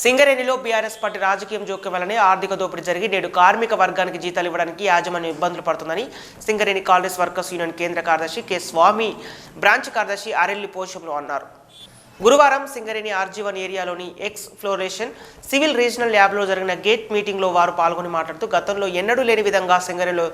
సింగరేణిలో BRS party రాజకీయం జోక్యం వల్లనే ఆర్థిక దోపిడీ జరిగి నేడు కార్మిక వర్గానికి జీతాలు ఇవ్వడానికి యాజమాన్యం ఇబ్బందులు పడుతుందని సింగరేణి కాంగ్రెస్ వర్కర్స్ యూనియన్ కేంద్ర కార్యదర్శి కె స్వామి బ్రాంచ్ కార్యదర్శి అరెల్లి పోషంలో అన్నారు. గురువారం సింగరేణి ఆర్జీవన్ ఏరియాలోని ఎక్స్ ఫ్లోరేషన్ సివిల్ రీజనల్ ల్యాబ్లో జరిగిన గేట్ మీటింగ్లో వారు పాల్గొని మాట్లాడుతూ గతంలో ఎన్నడూ లేని విధంగా సింగరేణిలో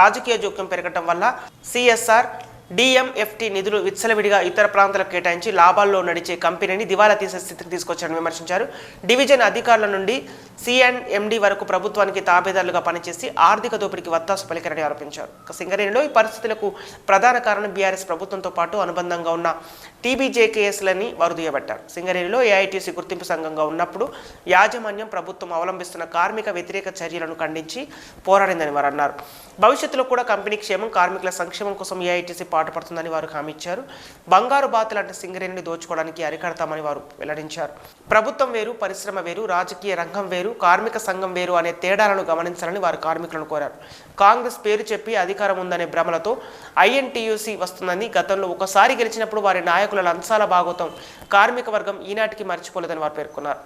రాజకీయ జోక్యం పెరగటం వల్ల సిఎస్ఆర్ డిఎంఎఫ్టీ నిధులు విచ్చలవిడిగా ఇతర ప్రాంతాలకు కేటాయించి లాభాల్లో నడిచే కంపెనీని దివాలా తీసే స్థితికి తీసుకొచ్చారని విమర్శించారు. డివిజన్ అధికారుల నుండి సిఎన్ఎండి వరకు ప్రభుత్వానికి తాబేదారులుగా పనిచేసి ఆర్థిక దోపిడీకి వత్తాసు పలికారని ఆరోపించారు. సింగరేణిలో ఈ పరిస్థితులకు ప్రధాన కారణం బీఆర్ఎస్ ప్రభుత్వంతో పాటు అనుబంధంగా ఉన్న టీబీజేకేఎస్లని వారు దుయ్యబట్టారు. సింగరేణిలో ఏఐటీసీ గుర్తింపు సంఘంగా ఉన్నప్పుడు యాజమాన్యం ప్రభుత్వం అవలంబిస్తున్న కార్మిక వ్యతిరేక చర్యలను ఖండించి పోరాడిందని వారు అన్నారు. భవిష్యత్తులో కూడా కంపెనీ క్షేమం కార్మికుల సంక్షేమం కోసం ఏఐటీసీ పాటుపడుతుందని వారు హామీ ఇచ్చారు. బంగారు బాతులు అంటే సింగరేణిని దోచుకోవడానికి అరికడతామని వారు వెల్లడించారు. ప్రభుత్వం వేరు పరిశ్రమ వేరు రాజకీయ రంగం వేరు కార్మిక సంఘం వేరు అనే తేడాలను గమనించాలని వారు కార్మికులను కోరారు. కాంగ్రెస్ పేరు చెప్పి అధికారం ఉందనే భ్రమలతో ఐఎన్టీయూసీ వస్తుందని గతంలో ఒకసారి గెలిచినప్పుడు వారి నాయకుల లంచాల భాగోతం కార్మిక వర్గం ఈనాటికి మర్చిపోలేదని వారు పేర్కొన్నారు.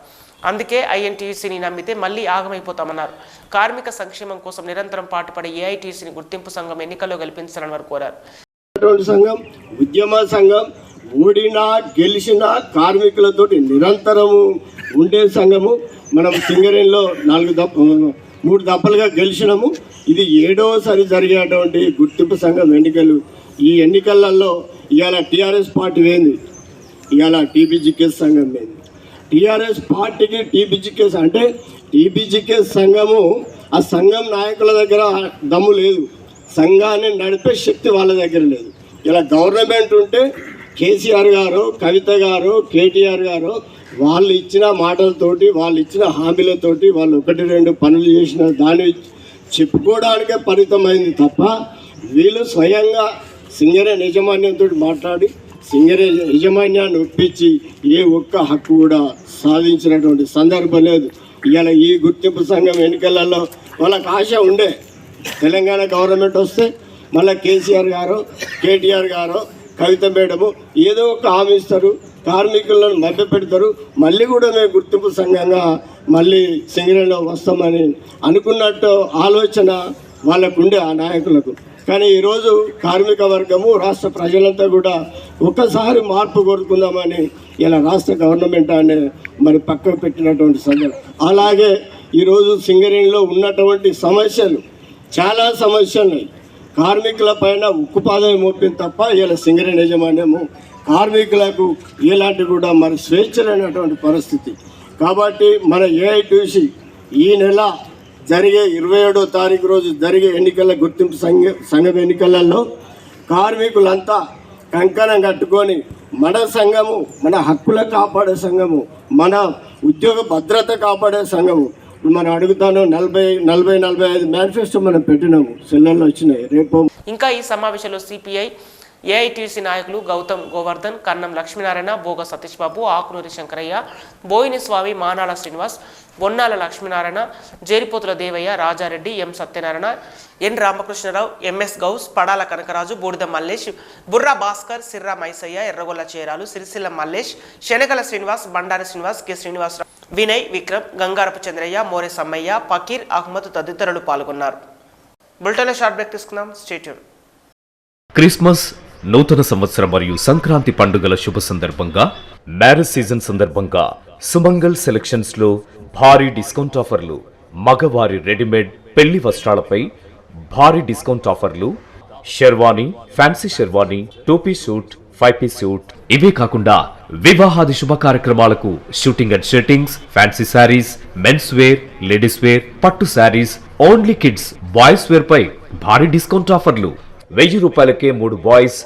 అందుకే ఐఎన్టీయూసీని నమ్మితే మళ్ళీ ఆగమైపోతామన్నారు. కార్మిక సంక్షేమం కోసం నిరంతరం పాటుపడే ఏఐటీసీని గుర్తింపు సంఘం ఎన్నికల్లో గెలిపించాలని వారు కోరారు. ఉన్నటువంటి సంఘం ఉద్యమ సంఘం ఓడినా గెలిచినా కార్మికులతోటి నిరంతరము ఉండే సంఘము. మనం సింగరేణిలో నాలుగు దప్ప మూడు దప్పలుగా గెలిచినాము. ఇది ఏడవసారి జరిగేటువంటి గుర్తింపు సంఘం ఎన్నికలు. ఈ ఎన్నికలలో ఇవాళ టీఆర్ఎస్ పార్టీ ఏంది? ఇవాళ టీబీజీకేస్ సంఘం ఏంది? టీఆర్ఎస్ పార్టీకి టీబీజీకేస్ అంటే టీబీజీకేస్ సంఘము ఆ సంఘం నాయకుల దగ్గర దమ్ము లేదు. సంఘాన్ని నడిపే శక్తి వాళ్ళ దగ్గర లేదు. ఇలా గవర్నమెంట్ ఉంటే కేసీఆర్ గారు కవిత గారు కేటీఆర్ గారు వాళ్ళు ఇచ్చిన మాటలతోటి వాళ్ళు ఇచ్చిన హామీలతోటి వాళ్ళు ఒకటి రెండు పనులు చేసిన దాన్ని చెప్పుకోవడానికే పరిమితమైంది తప్ప వీళ్ళు స్వయంగా సింగరే యజమాన్యంతో మాట్లాడి సింగరే యజమాన్యాన్ని ఒప్పించి ఏ ఒక్క హక్కు కూడా సాధించినటువంటి సందర్భం లేదు. ఇవాళ ఈ గుర్తింపు సంఘం ఎన్నికలలో వాళ్ళకు ఆశ ఉండే. తెలంగాణ గవర్నమెంట్ వస్తే మళ్ళీ కేసీఆర్ గారు కేటీఆర్ గారు కవిత మేడము ఏదో ఒక హామీ ఇస్తారు. కార్మికులను మభ్య పెడతారు. మళ్ళీ కూడా మేము గుర్తింపు సంఘంగా మళ్ళీ సింగరేణిలో వస్తామని అనుకున్నట్టు ఆలోచన వాళ్ళకు ఉండే ఆ నాయకులకు. కానీ ఈరోజు కార్మిక వర్గము రాష్ట్ర ప్రజలంతా కూడా ఒక్కసారి మార్పు కోరుకుందామని ఇలా రాష్ట్ర గవర్నమెంట్ అనే మరి పక్కకు పెట్టినటువంటి సందర్భం. అలాగే ఈరోజు సింగరేణిలో ఉన్నటువంటి సమస్యలు చాలా సమస్యలు ఉన్నాయి కార్మికుల పైన ఉక్కుపాదం మోపింది తప్ప ఇలా సింగరేణి యజమాన్యము కార్మికులకు ఇలాంటి కూడా మరి స్వేచ్ఛలైనటువంటి పరిస్థితి. కాబట్టి మన ఏఐటీసీ ఈ నెల జరిగే ఇరవై ఏడో తారీఖు రోజు జరిగే ఎన్నికల గుర్తింపు సంఘ సంఘం ఎన్నికలలో కార్మికులంతా కంకణం కట్టుకొని మన సంఘము మన హక్కుల కాపాడే సంఘము మన ఉద్యోగ భద్రత కాపాడే సంఘము మనం అడుగుతాను నలభై నలభై నలభై ఐదు మేనిఫెస్టో మనం పెట్టినాము సెల్లల్లో వచ్చినాయి రేపు ఇంకా ఈ సమావేశంలో సిపిఐ ఏఐటీసీ నాయకులు Gautam Govardhan Kannam Lakshminarayana Boga Satish Babu Akunuri Shankaraiah Boini Swamy Manala Srinivas Bonnala Lakshminarayana Jeripothula Devaiah Rajareddy M Satyanarayana N Ramakrishnarao MS Ghouse Padala Kanakaraju Budida Mallesh Burra Bhaskar Sirra Maisaiah Erragolla Cheralu Sircilla Mallesh Shanagala Srinivas Bandari Srinivas K Srinivasarao. Vinay Vikram Gangarapu Chandraiah More Sammaiah Fakir Ahmed తదితరులు పాల్గొన్నారు. బులెటిన్లో short break తీసుకుందాం. Stay tuned Christmas నూతన సంవత్సరం మరియు సంక్రాంతి పండుగల శుభ సందర్భంగా మ్యారేజ్ సీజన్ సందర్భంగా సుమంగల్ సెలెక్షన్స్లో భారీ డిస్కౌంట్ ఆఫర్లు మగవారి రెడీమేడ్ పెళ్ళి వస్త్రాలపై భారీ డిస్కౌంట్ ఆఫర్లు షెర్వానీ ఫ్యాన్సీ షెర్వానీ టోపీ సూట్ ఫైవ్ పీస్ సూట్ ఇవే కాకుండా వివాహాది శుభ కార్యక్రమాలకు shooting and shirtings fancy sarees men's wear ladies wear పట్టు sarees only kids boys wear పై భారీ డిస్కౌంట్ ఆఫర్లు. వెయ్యి రూపాయలకే మూడు బాయ్స్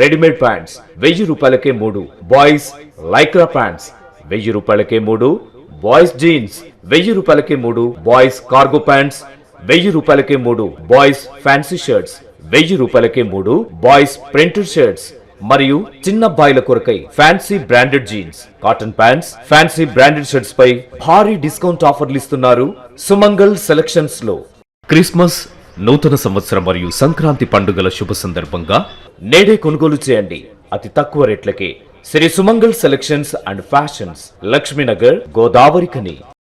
రెడీమేడ్ ప్యాంట్స్. వెయ్యి రూపాయలకే మూడు బాయ్స్ లైక్రా ప్యాంట్స్. వెయ్యి రూపాయలకే మూడు బాయ్స్ జీన్స్. వెయ్యి రూపాయలకే మూడు బాయ్స్ కార్గో ప్యాంట్స్. వెయ్యి రూపాయలకే మూడు బాయ్స్ ఫ్యాన్సీ షర్ట్స్. వెయ్యి రూపాయలకే మూడు బాయ్స్ ప్రింటెడ్ షర్ట్స్. మరియు చిన్న అబ్బాయిల కొరకై fancy branded jeans cotton pants fancy branded shirts పై భారీ డిస్కౌంట్ ఆఫర్లు ఇస్తున్నారు సుమంగల్ సెలక్షన్స్లో. క్రిస్మస్ నూతన సంవత్సరం మరియు సంక్రాంతి పండుగల శుభ సందర్భంగా నేడే కొనుగోలు చేయండి. అతి తక్కువ రేట్లకే Shri Sumangal selections and fashions Lakshminagar Godavarikhani